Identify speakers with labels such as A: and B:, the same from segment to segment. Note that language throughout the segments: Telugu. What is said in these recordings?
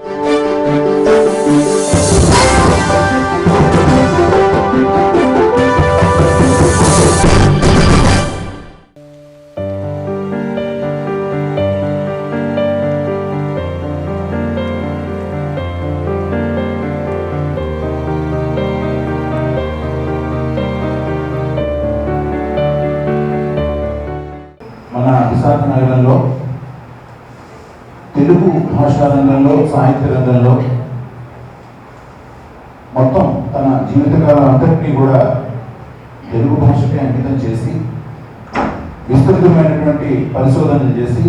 A: మన భాషా రంగంలో సాహిత్య రంగంలో మొత్తం తన జీవితకాలం అంతటినీ కూడా తెలుగు భాషకే అంకితం చేసి విస్తృతమైనటువంటి పరిశోధనలు చేసి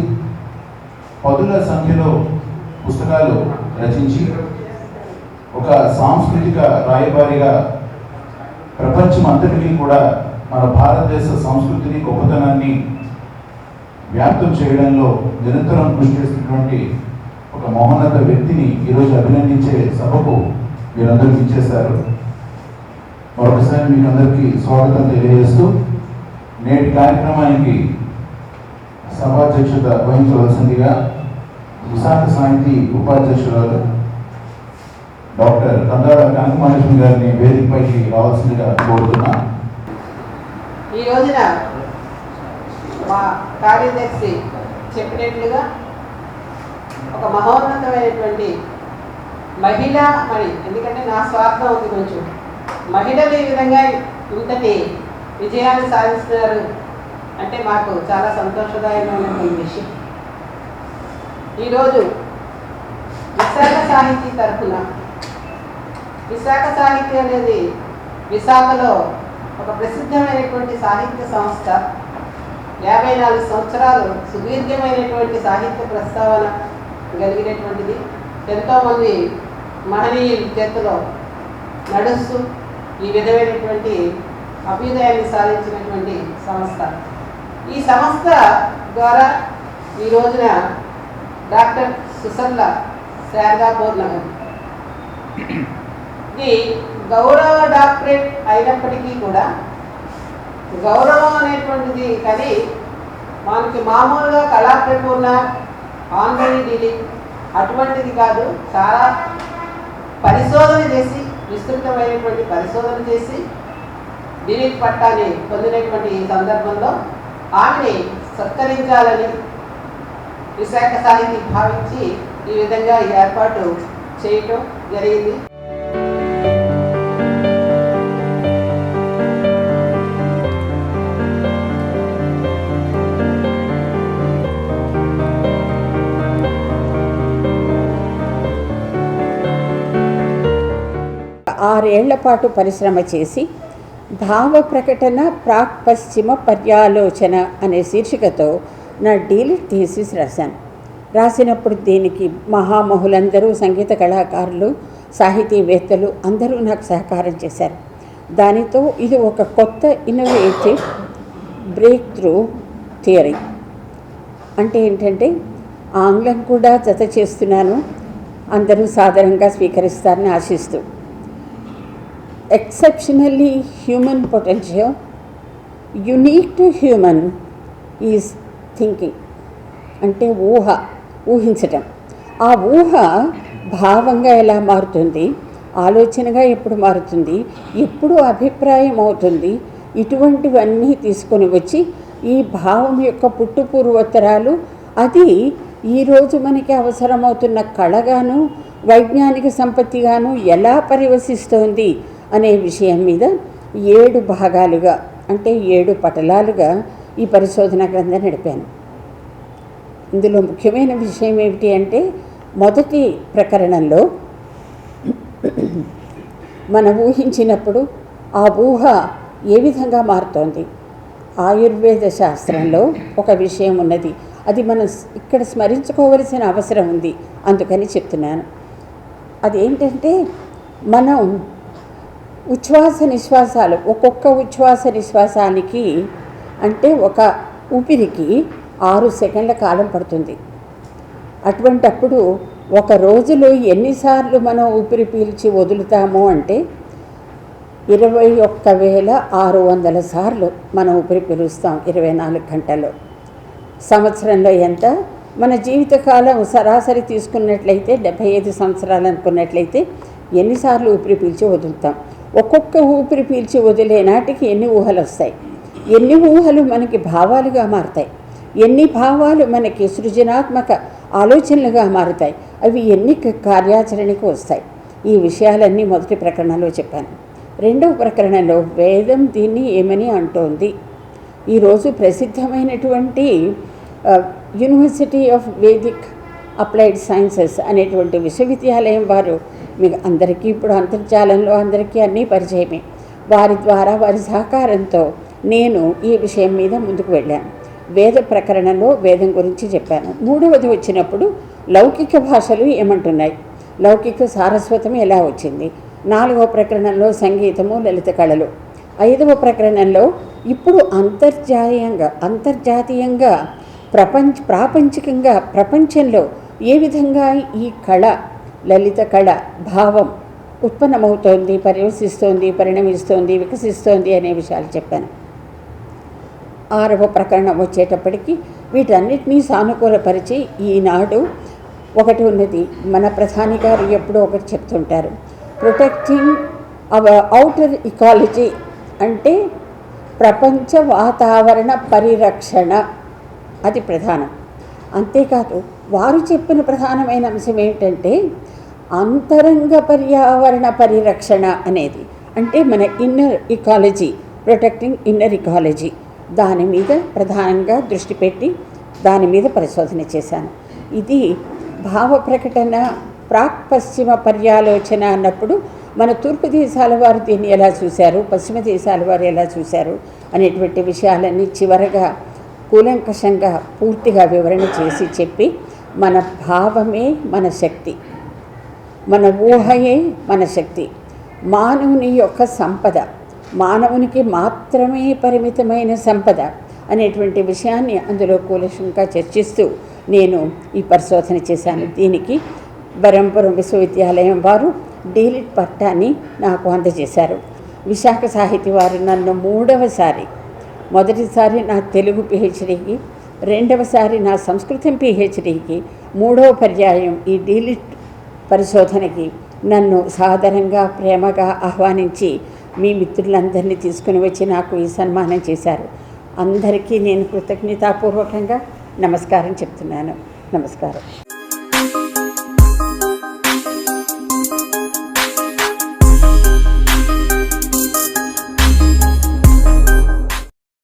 A: పదుల సంఖ్యలో పుస్తకాలు రచించి ఒక సాంస్కృతిక రాయబారిగా ప్రపంచం అంతటినీ కూడా మన భారతదేశ సంస్కృతిని గొప్పతనాన్ని వ్యాప్తం చేయడంలో నిరంతరం కృషి చేస్తున్నటువంటి ఒక మహోన్నత వ్యక్తిని ఈరోజు అభినందించే సభకు మీరందరూ ఇచ్చేశారు. మరొకసారి మీకు అందరికీ స్వాగతం తెలియజేస్తూ నేటి కార్యక్రమానికి సభాధ్యక్షత వహించవలసిందిగా విశాఖ సాహితీ ఉపాధ్యక్షురాలు డాక్టర్ కందాడ కనకమహాలక్ష్మి గారిని వేదికపైకి రావాల్సిందిగా కోరుతున్నా.
B: ఈ రోజున మా కార్యదర్శి చెప్పినట్లుగా ఒక మహోన్నతమైనటువంటి మహిళ మరి ఎందుకంటే నా స్వార్థం ఉంది కొంచెం. మహిళలు ఈ విధంగా ఇంతటి విజయాన్ని సాధిస్తున్నారు అంటే మాకు చాలా సంతోషదాయకమైనటువంటి విషయం. ఈరోజు విశాఖ సాహితీ తరఫున విశాఖ సాహిత్యం అనేది విశాఖలో ఒక ప్రసిద్ధమైనటువంటి సాహిత్య సంస్థ. యాభై నాలుగు సంవత్సరాలు సుదీర్ఘమైనటువంటి సాహిత్య ప్రస్తావన కలిగినటువంటిది. ఎంతోమంది మహనీయుల చేతిలో నడుస్తూ ఈ విధమైనటువంటి అభ్యుదయాన్ని సాధించినటువంటి సంస్థ. ఈ సంస్థ ద్వారా ఈ రోజున డాక్టర్ సుసల్ల శారదా పూర్ణగర్ ఇది గౌరవ డాక్టరేట్ అయినప్పటికీ కూడా గౌరవం అనేటువంటిది కానీ మనకి మామూలుగా కళాప్రపూర్ణ ఆన్లైన్ డీలింగ్ అటువంటిది కాదు చాలా పరిశోధన చేసి విస్తృతమైనటువంటి పరిశోధన చేసి డిలీట్ పట్టాన్ని పొందినటువంటి ఈ సందర్భంలో ఆమెని సత్కరించాలని విశాఖ సాహితీ భావించి ఈ విధంగా ఈ ఏర్పాటు చేయటం జరిగింది.
C: ఆరేళ్ళ పాటు పరిశ్రమ చేసి భావ ప్రకటన ప్రాక్ పశ్చిమ పర్యాలోచన అనే శీర్షికతో నా డీలిట్ థీసిస్ రాశాను. రాసినప్పుడు దీనికి మహామహులందరూ సంగీత కళాకారులు సాహితీవేత్తలు అందరూ నాకు సహకారం చేశారు. దానితో ఇది ఒక కొత్త ఇన్నోవేటివ్ బ్రేక్ త్రూ థియరీ అంటే ఏంటంటే ఆంగ్లం కూడా జత చేస్తున్నాను. అందరూ సాధారణంగా స్వీకరిస్తారని ఆశిస్తూ. Exceptionally human potential unique to human is thinking అంటే ఊహ ఊహించటం. ఆ ఊహ భావంగా ఎలా మారుతుంది? ఆలోచనగా ఎప్పుడు మారుతుంది? ఎప్పుడు అభిప్రాయం అవుతుంది? ఇటువంటివన్నీ తీసుకొని వచ్చి ఈ భావం యొక్క పుట్టుపూర్వోత్తరాలు అది ఈరోజు మనకి అవసరమవుతున్న కళగాను వైజ్ఞానిక సంపత్తిగాను ఎలా పరివసిస్తోంది అనే విషయం మీద ఏడు భాగాలుగా అంటే ఏడు పటలాలుగా ఈ పరిశోధన గ్రంథం నడిపాను. ఇందులో ముఖ్యమైన విషయం ఏమిటి అంటే మొదటి ప్రకరణంలో మనం ఊహించినప్పుడు ఆ ఊహ ఏ విధంగా మారుతోంది? ఆయుర్వేద శాస్త్రంలో ఒక విషయం ఉన్నది. అది మనం ఇక్కడ స్మరించుకోవలసిన అవసరం ఉంది అందుకని చెప్తున్నాను. అదేంటంటే మనం ఉచ్ఛ్వాస నిశ్వాసాలు ఒక్కొక్క ఉచ్ఛ్వాస నిశ్వాసానికి అంటే ఒక ఊపిరికి ఆరు సెకండ్ల కాలం పడుతుంది. అటువంటప్పుడు ఒక రోజులో ఎన్నిసార్లు మనం ఊపిరి పీల్చి వదులుతాము అంటే ఇరవై ఒక్క వేల ఆరు వందల సార్లు మనం ఊపిరి పీలుస్తాం ఇరవై నాలుగు గంటల్లో. సంవత్సరంలో ఎంత? మన జీవితకాలం సరాసరి తీసుకున్నట్లయితే డెబ్భై ఐదు సంవత్సరాలు అనుకున్నట్లయితే ఎన్నిసార్లు ఊపిరి పీల్చి వదులుతాం. ఒక్కొక్క ఊపిరి పీల్చి వదిలే నాటికి ఎన్ని ఊహలు వస్తాయి? ఎన్ని ఊహలు మనకి భావాలుగా మారుతాయి? ఎన్ని భావాలు మనకి సృజనాత్మక ఆలోచనలుగా మారుతాయి? అవి ఎన్ని కార్యాచరణకు వస్తాయి? ఈ విషయాలన్నీ మొదటి ప్రకరణలో చెప్పాను. రెండవ ప్రకరణలో వేదం దీన్ని ఏమని అంటోంది? ఈరోజు ప్రసిద్ధమైనటువంటి university of Vedic applied sciences అనేటువంటి విశ్వవిద్యాలయం వారు మీకు అందరికీ ఇప్పుడు అంతర్జాలంలో అందరికీ అన్నీ పరిచయమే. వారి ద్వారా వారి సహకారంతో నేను ఈ విషయం మీద ముందుకు వెళ్ళాను. వేద ప్రకరణలో వేదం గురించి చెప్పాను. మూడవది వచ్చినప్పుడు లౌకిక భాషలు ఏమంటున్నాయి? లౌకిక సారస్వతం ఎలా వచ్చింది? నాలుగవ ప్రకరణంలో సంగీతము లలిత కళలు. ఐదవ ప్రకరణంలో ఇప్పుడు అంతర్జాతీయంగా అంతర్జాతీయంగా ప్రపంచ ప్రాపంచికంగా ప్రపంచంలో ఏ విధంగా ఈ కళ లలిత కళ భావం ఉత్పన్నమవుతోంది పరివసిస్తోంది పరిణమిస్తోంది వికసిస్తోంది అనే విషయాలు చెప్పాను. ఆరవ ప్రకరణం వచ్చేటప్పటికి వీటన్నిటినీ సానుకూలపరిచి ఈనాడు ఒకటి ఉన్నది. మన ప్రధాని గారు ఎప్పుడూ ఒకటి చెప్తుంటారు ప్రొటెక్టింగ్ అవర్ అవుటర్ ఇకాలజీ అంటే ప్రపంచ వాతావరణ పరిరక్షణ. అది ప్రధానం. అంతేకాదు వారు చెప్పిన ప్రధానమైన అంశం ఏంటంటే అంతరంగ పర్యావరణ పరిరక్షణ అనేది. అంటే మన inner ecology protecting inner ecology దాని మీద ప్రధానంగా దృష్టి పెట్టి దాని మీద పరిశోధన చేశాను. ఇది భావ ప్రకటన ప్రాక్ పశ్చిమ పర్యాలోచన అన్నప్పుడు మన తూర్పు దేశాల వారు దీన్ని ఎలా చూశారు పశ్చిమ దేశాల వారు ఎలా చూశారు అనేటువంటి విషయాలన్నీ చివరగా కూలంకషంగా పూర్తిగా వివరణ చేసి చెప్పి మన భావమే మన శక్తి. మన ఊహయే మన శక్తి. మానవుని యొక్క సంపద. మానవునికి మాత్రమే పరిమితమైన సంపద అనేటువంటి విషయాన్ని అందులో కూలశంగా చర్చిస్తూ నేను ఈ పరిశోధన చేశాను. దీనికి బరంపురం విశ్వవిద్యాలయం వారు డీలిట్ పట్టాన్ని నాకు అందజేశారు. విశాఖ సాహితీ వారు నన్ను మూడవసారి మొదటిసారి నా తెలుగు పిహెచ్డీకి రెండవసారి నా సంస్కృతం పిహెచ్డీకి మూడవ పర్యాయం ఈ డీలిట్ పరిశోధనకి నన్ను సాధారణంగా ప్రేమగా ఆహ్వానించి మీ మిత్రులందరినీ తీసుకుని వచ్చి నాకు ఈ సన్మానం చేశారు. అందరికీ నేను కృతజ్ఞతాపూర్వకంగా నమస్కారం చెప్తున్నాను. నమస్కారం.